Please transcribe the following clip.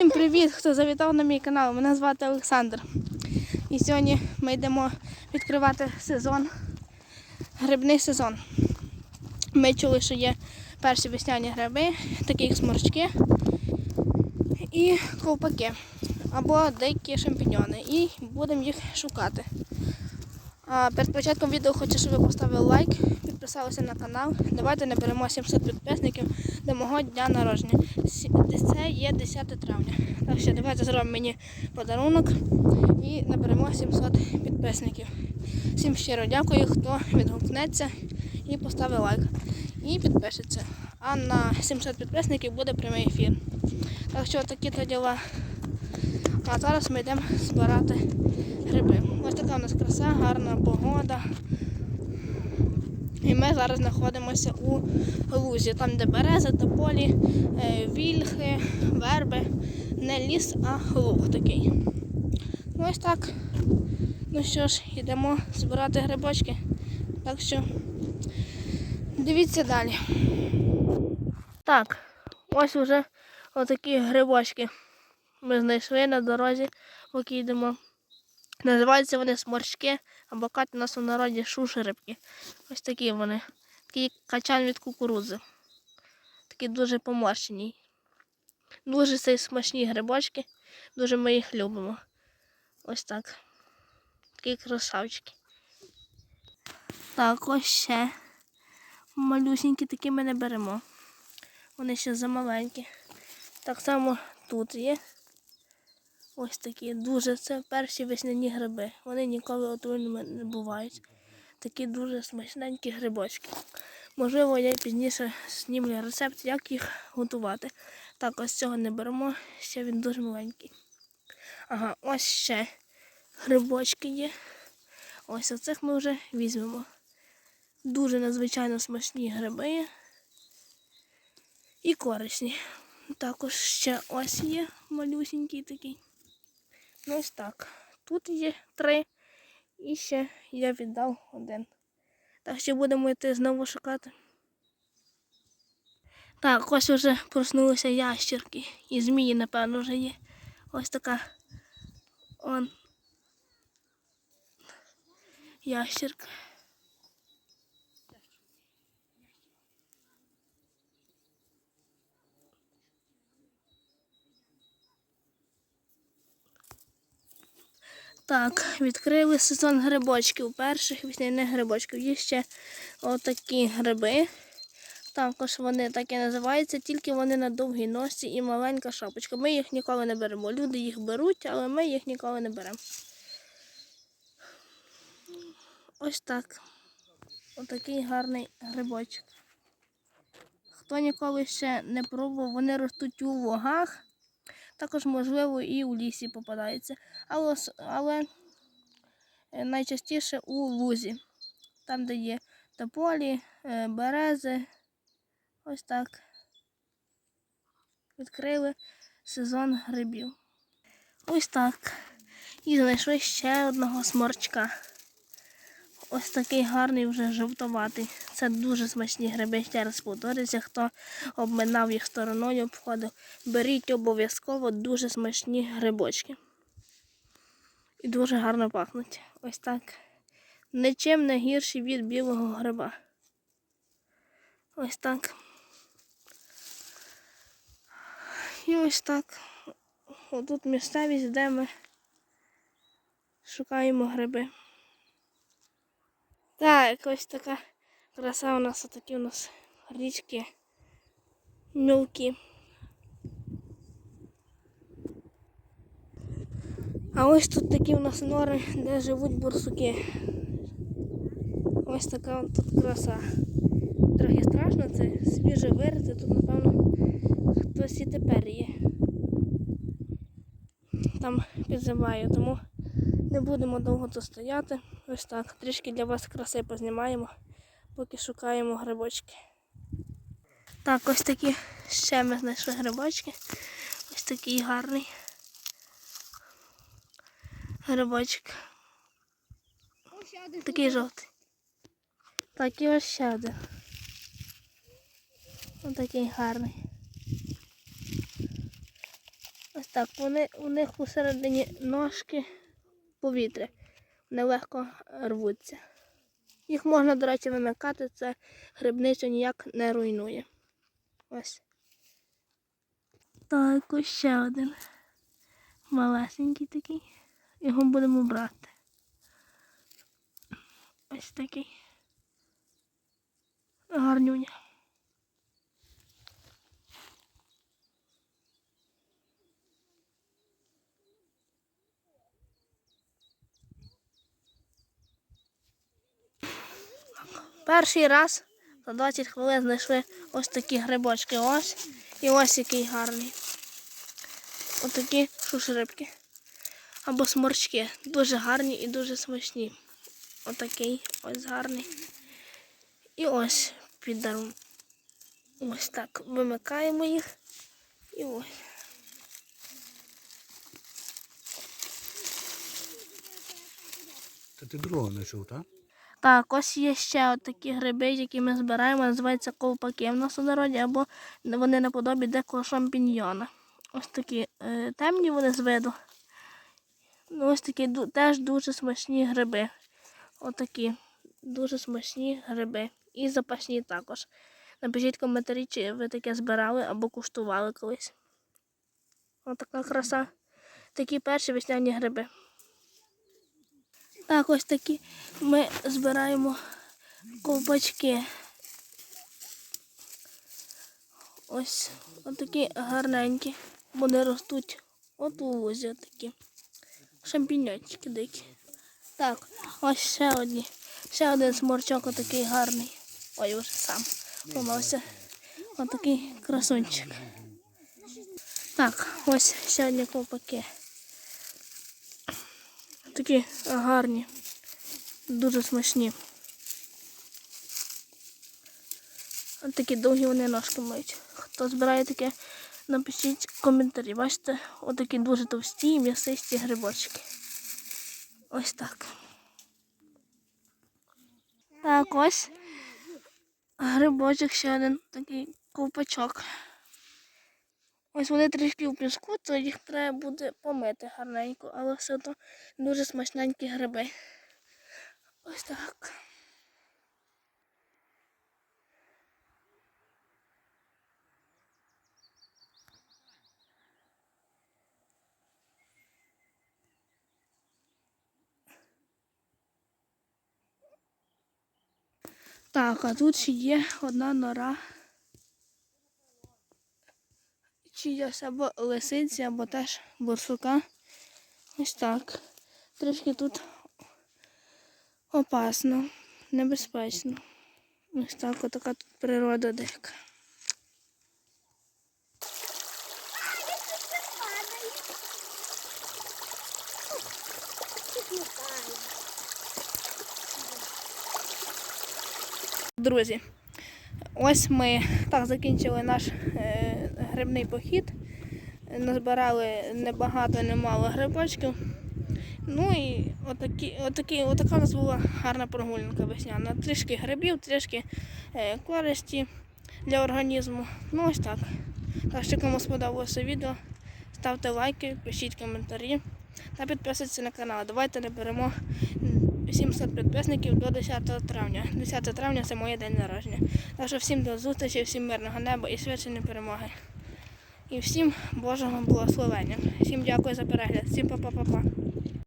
Всім привіт, хто завітав на мій канал. Мене звати Олександр. І сьогодні ми йдемо відкривати сезон, грибний сезон. Ми чули, що є перші весняні гриби, такі як сморчки і ковпаки або деякі шампіньони. І будемо їх шукати. А перед початком відео хочу, щоб ви поставили лайк, підписалися на канал. Давайте наберемо 700 підписників до мого дня народження. Це є 10 травня. Так що давайте зробимо мені подарунок і наберемо 700 підписників. Всім щиро дякую, хто відгукнеться і поставить лайк. І підпишеться. А на 700 підписників буде прямий ефір. Так що такі то діла. А зараз ми йдемо збирати гриби. Ось така у нас краса, гарна погода. І ми зараз знаходимося у лузі, там де берези, тополі, е, вільхи, верби. Не ліс, а луг такий. Ну, Ось так. Ну що ж, йдемо збирати грибочки. Так що дивіться далі. Так, ось вже отакі грибочки. Ми знайшли на дорозі, поки йдемо. Називаються вони сморчки, або кажуть у нас у народі шушерибки. Ось такі вони. Такий качан від кукурудзи. Такі дуже поморщені. Дуже це смачні грибочки. Дуже ми їх любимо. Ось так. Такі красавчики. Так, ось ще. Малюсенькі такі ми не беремо. Вони ще замаленькі. Так само тут є. Ось такі дуже це перші весняні гриби. Вони ніколи отруйними не бувають. Такі дуже смачненькі грибочки. Можливо, я пізніше знімлю рецепт, як їх готувати. Так, ось цього не беремо, ще він дуже маленький. Ага, ось ще грибочки є. Ось оцих ми вже візьмемо. Дуже надзвичайно смачні гриби. І корисні. Також ще ось є малюсенький такий. Ну ось так. Тут є три. І ще я віддав один. Так що будемо йти знову шукати. Так, ось вже проснулися ящерки. І змії, напевно, вже є. Ось така. Он. Ящерка. Так, відкрили сезон грибочків. Перших весняних грибочків. Є ще отакі гриби. Також вони так і називаються, тільки вони на довгій носі і маленька шапочка. Ми їх ніколи не беремо. Люди їх беруть, але ми їх ніколи не беремо. Ось так. Отакий гарний грибочок. Хто ніколи ще не пробував, вони ростуть у лугах. Також, можливо, і у лісі попадаються. Але, але е, найчастіше у лузі. Там, де є тополі, е, берези. Ось так. Відкрили сезон грибів. Ось так. І знайшли ще одного сморчка. Ось такий гарний вже жовтоватий. Це дуже смачні гриби. Ще раз повторюся, хто обминав їх стороною, обходив. Беріть обов'язково дуже смачні грибочки. І дуже гарно пахнуть. Ось так. Нічим не гірші від білого гриба. Ось так. І ось так. Отут місцевість, де ми шукаємо гриби. Так, ось така краса у нас, отакі у нас річки мілкі. А ось тут такі у нас нори, де живуть бурсуки. Ось така тут краса. Трохи страшно, це свіже вирити, тут, напевно, хтось і тепер є. Там підзиває, тому не будемо довго тут стояти. Ось так. Трішки для вас краси познімаємо, поки шукаємо грибочки. Так, ось такі ще ми знайшли грибочки. Ось такий гарний грибочок. Такий жовтий. Так, і ось ще один. Ось такий гарний. Ось так. Вони, у них усередині ножки повітря. Вони легко рвуться. Їх можна, до речі, вимикати, це грибницю ніяк не руйнує. Ось. Так, ось ще один. Малесенький такий. Його будемо брати. Ось такий. Гарнюня. Перший раз за 20 хвилин знайшли ось такі грибочки. Ось. І ось який гарний. Ось такі шушрибки. Або сморчки. Дуже гарні і дуже смачні. Отакий ось гарний. І ось під даром. Ось так. Вимикаємо їх. І ось. Та ти другого знайшов, так? Так, ось є ще такі гриби, які ми збираємо, називаються ковпаки в нас у народі, або вони наподобі декого шампіньйона. Ось такі е, темні вони з виду. Ну, Ось такі теж дуже смачні гриби. Отакі дуже смачні гриби. І запашні також. Напишіть коментарі, чи ви таке збирали або куштували колись. Отака краса. Такі перші весняні гриби. Так, ось такі ми збираємо ковпачки. Ось отакі гарненькі. Вони ростуть от у лузі такі. Шампіньончики дикі. Так, ось ще одні. Ще один сморчок отакий гарний. Ой, вже сам помався. Отакий красунчик. Так, ось ще одні ковпаки. Такі гарні, дуже смачні. Ось такі довгі вони ножки мають. Хто збирає таке, напишіть коментарі. Бачите, отакі дуже товсті м'ясисті грибочки. Ось так. Так, ось грибочок ще один такий ковпачок. Ось вони трішки в піску, то їх треба буде помити гарненько, але все одно дуже смачненькі гриби. Ось так. Так, а тут ще є одна нора. Чиясь або лисиці, або теж борсука. Ось так. Трішки тут опасно, небезпечно. Ось так, отака тут природа дика. Друзі, ось ми так закінчили наш е, грибний похід. Назбирали небагато, немало грибочків. Ну і отакі, отакі, отака у нас була гарна прогулянка весняна. Трішки грибів, трішки е, користі для організму. Ну ось так. Так що кому сподобалося відео, ставте лайки, пишіть коментарі та підписуйтесь на канал. Давайте наберемо 700 підписників до 10 травня. 10 травня це моє день народження. Так що всім до зустрічі, всім мирного неба і свяченої перемоги. І всім Божого благословення. Всім дякую за перегляд. Всім па-па-па-па.